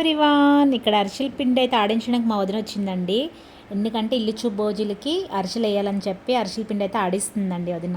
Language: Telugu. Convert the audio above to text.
ఎవ్రీవాన్. ఇక్కడ అరిసెల పిండి అయితే ఆడించడానికి మా వదిన వచ్చిందండి. ఎందుకంటే ఇల్లు చూపు భోజులకి అరిసెలు వేయాలని చెప్పి అరిసెల పిండి అయితే ఆడిస్తుందండి వదిన.